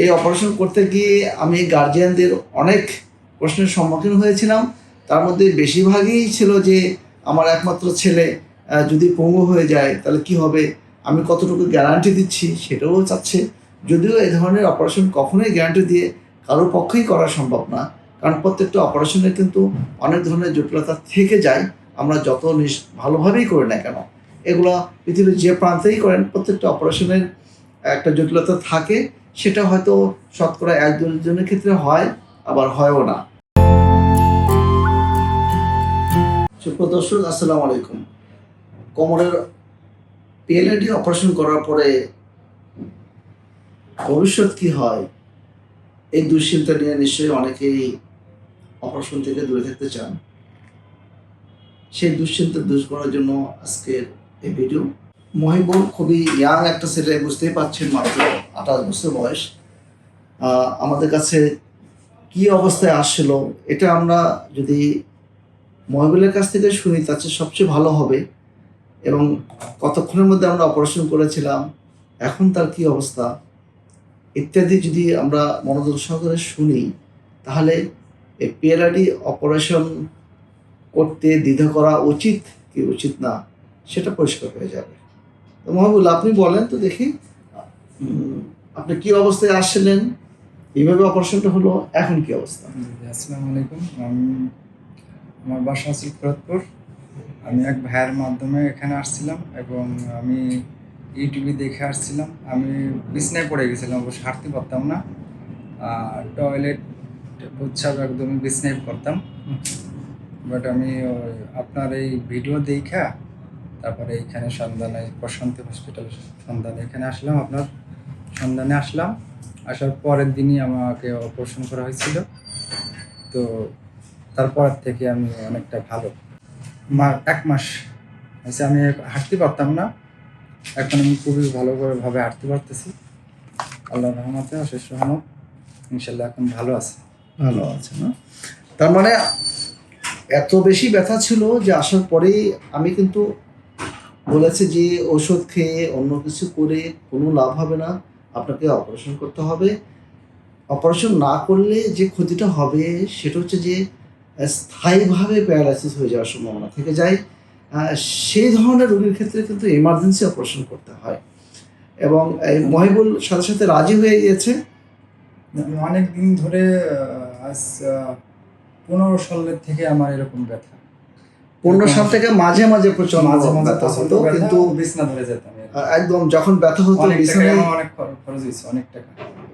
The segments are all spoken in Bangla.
এই অপারেশন করতে গিয়ে আমি গার্জিয়ানদের অনেক প্রশ্নের সম্মুখীন হয়েছিলাম। তার মধ্যে বেশিরভাগই ছিল যে, আমার একমাত্র ছেলে যদি পঙ্গু হয়ে যায়, তাহলে কি হবে? আমি কতটুকু গ্যারান্টি দিচ্ছি? সেটাও চাচ্ছে। যদিও এই ধরনের অপারেশন কখনোই গ্যারান্টি দিয়ে কারোর পক্ষেই করা সম্ভব না। কারণ প্রত্যেকটা অপারেশনের কিন্তু অনেক ধরনের জটিলতা থেকে যায়। আমরা যত ভালোভাবেই করি না কেন, এগুলো পৃথিবীর যে প্রান্তেই করেন, প্রত্যেকটা অপারেশনের একটা জটিলতা থাকে। সেটা হয়তো শতকরা এক দুজনের ক্ষেত্রে হয়, আবার হয়ও না। সুপ্রদর্শক আসসালামু আলাইকুম। কোমরের পিএলআইডি অপারেশন করার পরে ভবিষ্যৎ কি হয়, এই দুশ্চিন্তা নিয়ে নিশ্চয়ই অনেকেই অপারেশন থেকে দূরে থাকতে চান। সেই দুশ্চিন্তা দূর করার জন্য আজকের এই ভিডিও মহিবুল খুবই ইয়াং একটা ছেলে, বুঝতেই পারছেন মাত্র। আঠাশ বছর বয়স আমাদের কাছে কি অবস্থায় আসছিল, এটা আমরা যদি মহিবুলের কাছ থেকে শুনি, তার চেয়ে সবচেয়ে ভালো হবে। এবং কতক্ষণের মধ্যে আমরা অপারেশন করেছিলাম, এখন তার কি অবস্থা, ইত্যাদি যদি আমরা মনোযোগ সহকারে শুনি, তাহলে এই পিএলআইডি অপারেশন করতে দ্বিধা করা উচিত কি উচিত না, সেটা পরিষ্কার হয়ে যাবে। তো মহাবুল, আপনি বলেন তো দেখি। আপনি কি অবস্থায় আসছিলেন এইভাবে অপারেশনটা হলো, এখন কি অবস্থা? আসসালামু আলাইকুম। আমি, আমার বাসা আছে ফরিদপুর আমি এক ভাইয়ের মাধ্যমে এখানে আসছিলাম এবং আমি ইউটিউবে দেখে আসছিলাম। আমি বিছনায় পড়ে গেছিলাম, অবশ্য হাঁটতে পারতাম না। আর টয়লেট প্রচ্ছাপ একদমই বিছনায় করতাম। বাট আমি আপনার এই ভিডিও দেখা তারপরে এইখানে সন্ধানে প্রশান্তি হসপিটাল সন্ধানে এখানে আসলাম আপনার। সন্ধানে আসলাম। আসার পরের দিনই আমাকে অপারেশন করা হয়েছিল। তো তারপর থেকে আমি অনেকটা ভালো। এক মাস হয়েছে, আমি হাঁটতে পারতাম না। এখন আমি খুবই ভালো ভাবে হাঁটতে পারতেছি। আল্লাহ রহমতে, অশেষ রহমত। ইনশাল্লাহ এখন ভালো আছে। ভালো আছে, না? তার মানে এত বেশি ব্যথা ছিল যে আসার পরেই আমি কিন্তু বলেছে যে ওষুধ খেয়ে অন্য কিছু করে কোনো লাভ হবে না। আপনাকে অপারেশন করতে হবে। অপারেশন না করলে যে ক্ষতিটা হবে সেটা হচ্ছে যে স্থায়ীভাবে প্যারালাইসিস হয়ে যাওয়ার সম্ভাবনা থেকে যায়। সেই ধরনের রোগীর ক্ষেত্রে কিন্তু এমার্জেন্সি অপারেশন করতে হয়। এবং এই মহিবুল সাথে সাথে রাজি হয়ে গিয়েছে। আমি অনেক দিন ধরে আজ পনেরো সালের থেকে আমার এরকম ব্যথা। পনেরো সাল থেকে মাঝে মাঝে প্রচণ্ড মাঝে মাঝে কিন্তু বিছনা ধরে যেতাম। একদম যখন ব্যথা হতো বিছানায় অনেক খরচ হয়েছে অনেক টাকা।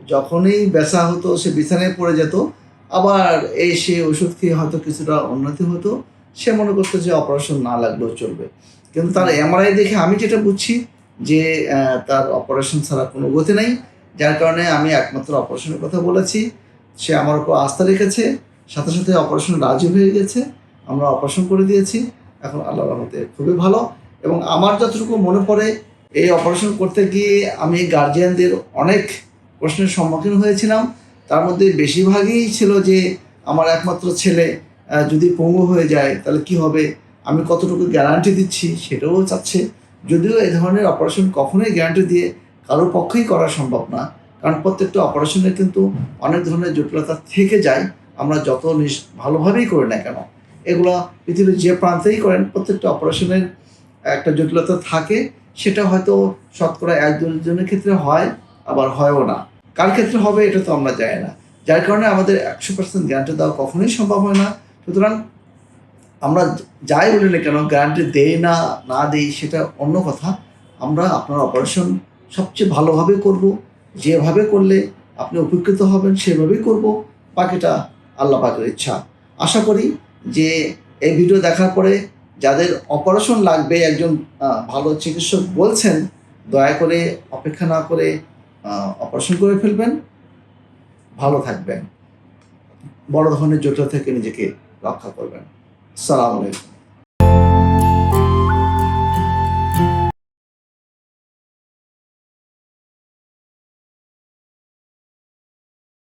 যখনই ব্যথা হতো সে বিছানায় পড়ে যেত। আবার এই সে ওষুধ খেয়ে হয়তো কিছুটা উন্নতি হতো। সে মনে করতো যে অপারেশন না লাগলেও চলবে। কিন্তু তার এমআরআই দেখে আমি যেটা বুঝছি যে তার অপারেশন ছাড়া কোনো গতি নেই। যার কারণে আমি একমাত্র অপারেশনের কথা বলেছি। সে আমার উপর আস্থা রেখেছে। সাথে সাথে অপারেশন রাজি হয়ে গেছে। আমরা অপারেশন করে দিয়েছি। এখন আল্লাহ রহমতে খুবই ভালো। এবং আমার যতটুকু মনে পড়ে এই অপারেশন করতে গিয়ে আমি গার্জিয়ানদের অনেক প্রশ্নের সম্মুখীন হয়েছিলাম। তার মধ্যে বেশিরভাগই ছিল যে, আমার একমাত্র ছেলে যদি পঙ্গু হয়ে যায়, তাহলে কি হবে? আমি কতটুকু গ্যারান্টি দিচ্ছি সেটাও চাচ্ছে। যদিও এই ধরনের অপারেশন কখনোই গ্যারান্টি দিয়ে কারোর পক্ষেই করা সম্ভব না। কারণ প্রত্যেকটা অপারেশনের কিন্তু অনেক ধরনের জটিলতা থেকে যায়। আমরা যত ভালোভাবেই করি না কেন, এগুলো পৃথিবীর যে প্রান্তেই করেন, প্রত্যেকটা অপারেশনের একটা জটিলতা থাকে। সেটা হয়তো শতকরা এক দুজনের ক্ষেত্রে হয়, আবার হয়ও না। কার ক্ষেত্রে হবে এটা তো আমরা জানি না। যার কারণে আমাদের একশো পার্সেন্ট গ্যারান্টি দেওয়া কখনোই সম্ভব হয় না। সুতরাং আমরা যাই বলি না কেন গ্যারান্টি দেই না না দেই, সেটা অন্য কথা। আমরা আপনার অপারেশন সবচেয়ে ভালোভাবে করব। যেভাবে করলে আপনি উপকৃত হবেন, সেভাবেই করব। বাকিটা আল্লাহ পাকের ইচ্ছা। আশা করি যে এই ভিডিও দেখার পরে যাদের অপারেশন লাগবে, একজন ভালো চিকিৎসক বলছেন, দয়া করে অপেক্ষা না করে অপারেশন করে ফেলবেন। ভালো থাকবেন। বড় ধরনের জটিল থেকে নিজেকে রক্ষা করবেন। সালাম আলাইকুম।